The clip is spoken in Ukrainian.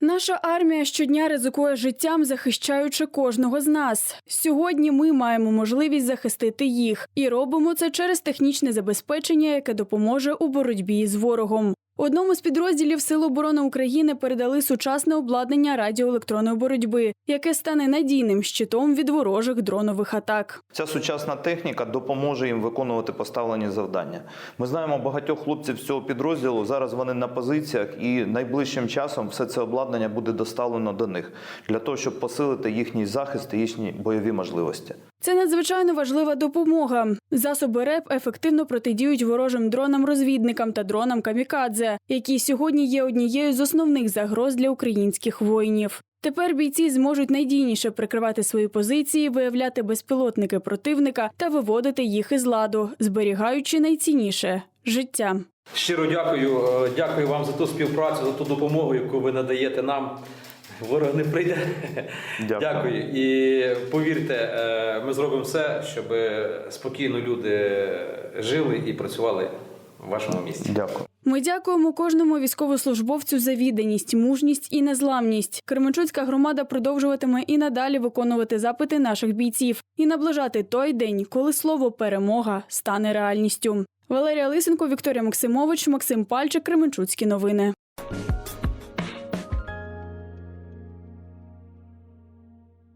Наша армія щодня ризикує життям, захищаючи кожного з нас. Сьогодні ми маємо можливість захистити їх і робимо це через технічне забезпечення, яке допоможе у боротьбі з ворогом. Одному з підрозділів Сил оборони України передали сучасне обладнання радіоелектронної боротьби, яке стане надійним щитом від ворожих дронових атак. Ця сучасна техніка допоможе їм виконувати поставлені завдання. Ми знаємо багатьох хлопців з цього підрозділу. Зараз вони на позиціях, і найближчим часом все це обладнання буде доставлено до них для того, щоб посилити їхній захист і їхні бойові можливості. Це надзвичайно важлива допомога. Засоби РЕП ефективно протидіють ворожим дронам-розвідникам та дронам камікадзе, які сьогодні є однією з основних загроз для українських воїнів. Тепер бійці зможуть надійніше прикривати свої позиції, виявляти безпілотники противника та виводити їх із ладу, зберігаючи найцінніше життя. Щиро дякую. Е, Дякую вам за ту співпрацю, за ту допомогу, яку ви надаєте нам. Ворог не прийде. Дякую. І повірте, е, ми зробимо все, щоб спокійно люди жили і працювали в вашому місті. Дякую. Ми дякуємо кожному військовослужбовцю за відданість, мужність і незламність. Кременчуцька громада продовжуватиме і надалі виконувати запити наших бійців і наближати той день, коли слово перемога стане реальністю. Валерія Лисенко, Вікторія Максимович, Максим Пальчик, Кременчуцькі новини.